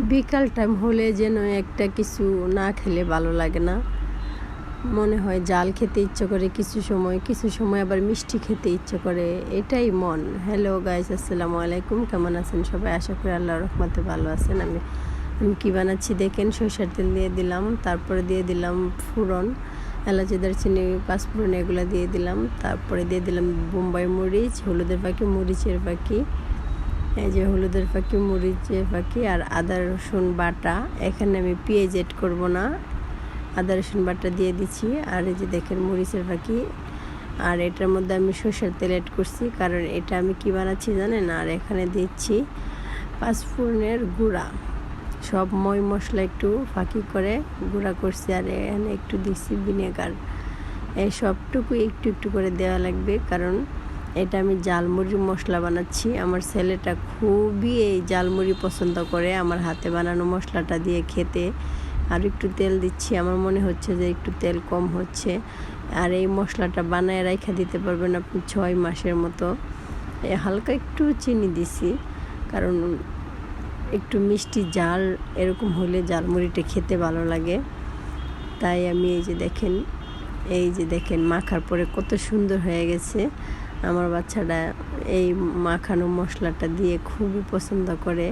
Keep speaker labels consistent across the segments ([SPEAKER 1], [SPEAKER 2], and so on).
[SPEAKER 1] বিকাল টাইম হলে যেন একটা কিছু না খেলে ভালো লাগে না। মনে হয় জাল খেতে ইচ্ছে করে কিছু সময় কিছু সময় আবার মিষ্টি খেতে ইচ্ছে করে। এটাই মন। হ্যালো গাইস আসসালামু আলাইকুম। কেমন আছেন সবাই? আশা করি আল্লাহ রহমতে ভালো আছেন। আমি আমি কী বানাচ্ছি? দেখেন সরষের তেল দিয়ে দিলাম, তারপরে দিয়ে দিলাম ফুরন, এলাচি, দারচিনি, পাঁচফোড়ন, এগুলো দিয়ে দিলাম। তারপরে দিয়ে দিলাম বোম্বাই মরিচ, হলুদের পাখি মরিচের পাখি এই যে হলুদের পাখি মরিচের পাখি আর আদা, রসুন বাটা। এখানে আমি পেঁয়াজ এড করব না। আদা, রসুন বাটা দিয়ে দিচ্ছি। আর এই যে দেখেন মরিচের পাখি আর এটার মধ্যে আমি সর্ষের তেল অ্যাড করছি। কারণ এটা আমি কি বানাচ্ছি জানেন? আর এখানে দিচ্ছি পাঁচফোড়নের গুঁড়া। সব মই মশলা একটু ফাঁকি করে গুঁড়া করছি আর এখানে একটু দিচ্ছি ভিনেগার। এই সবটুকু একটু একটু করে দেওয়া লাগবে। কারণ এটা আমি জালমুড়ি মশলা বানাচ্ছি। আমার ছেলেটা খুবই এই জালমুড়ি পছন্দ করে। আমার হাতে বানানো মশলাটা দিয়ে খেতে। আর একটু তেল দিচ্ছি। আমার মনে হচ্ছে যে একটু তেল কম হচ্ছে। আর এই মশলাটা বানায় রাখা দিতে পারবেন আপনি ছয় মাসের মতো। হালকা একটু চিনি দিছি। কারণ একটু মিষ্টি জাল এরকম হলে জালমুড়িটা খেতে ভালো লাগে। তাই আমি এই যে দেখেন, এই যে দেখেন মাখার পরে কত সুন্দর হয়ে গেছে। আমার বাচ্চাটা এই মাখানো মশলাটা দিয়ে খুবই পছন্দ করে।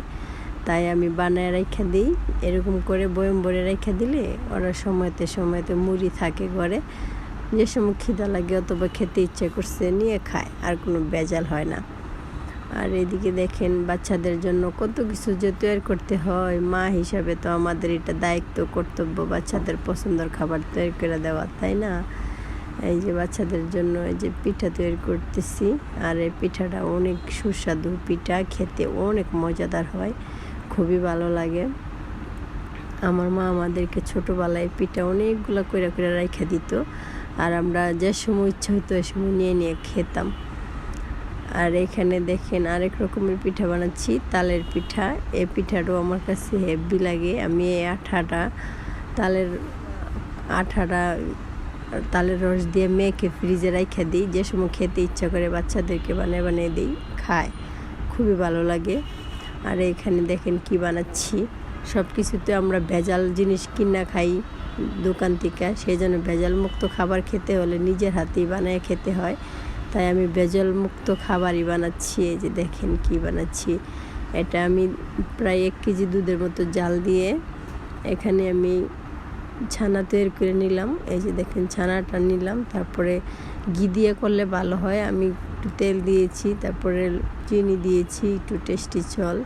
[SPEAKER 1] তাই আমি বানায় রেখে দিই। এরকম করে বয়ম ভরে রেখে দিলে ওরা সময়তে সময়তে মুড়ি থাকে ঘরে। যে সময় খিদা লাগে অথবা খেতে ইচ্ছে করছে নিয়ে খায়, আর কোনো বেজাল হয় না। আর এদিকে দেখেন বাচ্চাদের জন্য কত কিছু যে তৈরি করতে হয়। মা হিসাবে তো আমাদের এটা দায়িত্ব, কর্তব্য বাচ্চাদের পছন্দের খাবার তৈরি করে দেওয়া, তাই না? এই যে বাচ্চাদের জন্য এই যে পিঠা তৈরি করতেছি। আর এই পিঠাটা অনেক সুস্বাদু পিঠা, খেতে অনেক মজাদার হয়, খুবই ভালো লাগে। আমার মা আমাদেরকে ছোটোবেলায় পিঠা অনেকগুলো করে করে রেখে দিত, আর আমরা যে সময় ইচ্ছা হতো ওই সময় নিয়ে নিয়ে খেতাম। আর এখানে দেখেন আরেক রকমের পিঠা বানাচ্ছি, তালের পিঠা। এই পিঠাটাও আমার কাছে হেভি লাগে। আমি এই আঠাটা, তালের আঠাটা তালের রস দিয়ে মেখে ফ্রিজে রেখে দিই, যে সময় খেতে ইচ্ছা করে বাচ্চাদেরকে বানিয়ে বানিয়ে দিই, খায়। খুবই ভালো লাগে। আর এখানে দেখেন কি বানাচ্ছি। সব কিছুতে আমরা ভেজাল জিনিস কিনা খাই দোকান থেকে, সেই জন্য ভেজাল মুক্ত খাবার খেতে হলে নিজের হাতেই বানিয়ে খেতে হয়। তাই আমি ভেজাল মুক্ত খাবারই বানাচ্ছি, এই যে দেখেন কি বানাচ্ছি। এটা আমি প্রায় এক কেজি দুধের মতো জাল দিয়ে এখানে আমি ছানা তৈরি করে নিলাম। এই যে দেখেন ছানাটা নিলাম। তারপরে ঘি দিয়ে করলে ভালো হয়। আমি একটু তেল দিয়েছি, তারপরে চিনি দিয়েছি, একটু টেস্টি চল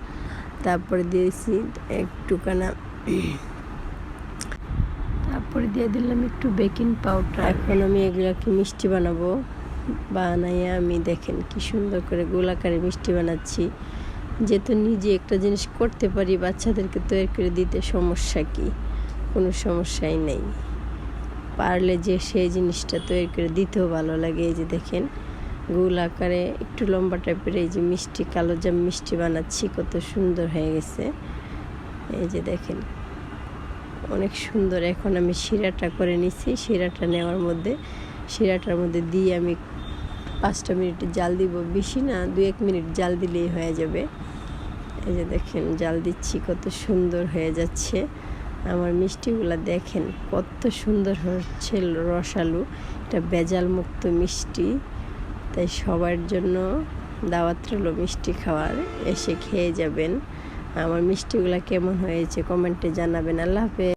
[SPEAKER 1] তারপরে দিয়েছি একটুখানা, তারপরে দিয়ে দিলাম একটু বেকিং পাউডার। এখন আমি এগুলাকে মিষ্টি বানাবো। বানাইয়া আমি দেখেন কি সুন্দর করে গোলাকারে মিষ্টি বানাচ্ছি। যেহেতু নিজে একটা জিনিস করতে পারি, বাচ্চাদেরকে তৈরি করে দিতে সমস্যা কী? কোনো সমস্যাই নেই। পারলে যে সেই জিনিসটা তৈরি করে দিতেও ভালো লাগে। এই যে দেখেন, গোল আকারে একটু লম্বা টাইপের এই যে মিষ্টি, কালো জাম মিষ্টি বানাচ্ছি, কত সুন্দর হয়ে গেছে। এই যে দেখেন, অনেক সুন্দর। এখন আমি শিরাটা করে নিছি শিরাটা নেওয়ার মধ্যে, শিরাটার মধ্যে দিয়ে আমি পাঁচটা মিনিট জাল দিব। বেশি না দু এক মিনিট জাল দিলেই হয়ে যাবে। এই যে দেখেন, জাল দিচ্ছি, কত সুন্দর হয়ে যাচ্ছে। আমার মিষ্টিগুলো দেখেন, কত সুন্দর হচ্ছে রসালু। এটা বেজাল মুক্ত মিষ্টি, তাই সবার জন্য দাওয়াত রইল মিষ্টি খাওয়ার। এসে খেয়ে যাবেন। আমার মিষ্টিগুলো কেমন হয়েছে কমেন্টে জানাবেন। আল্লাহ হাফেজ।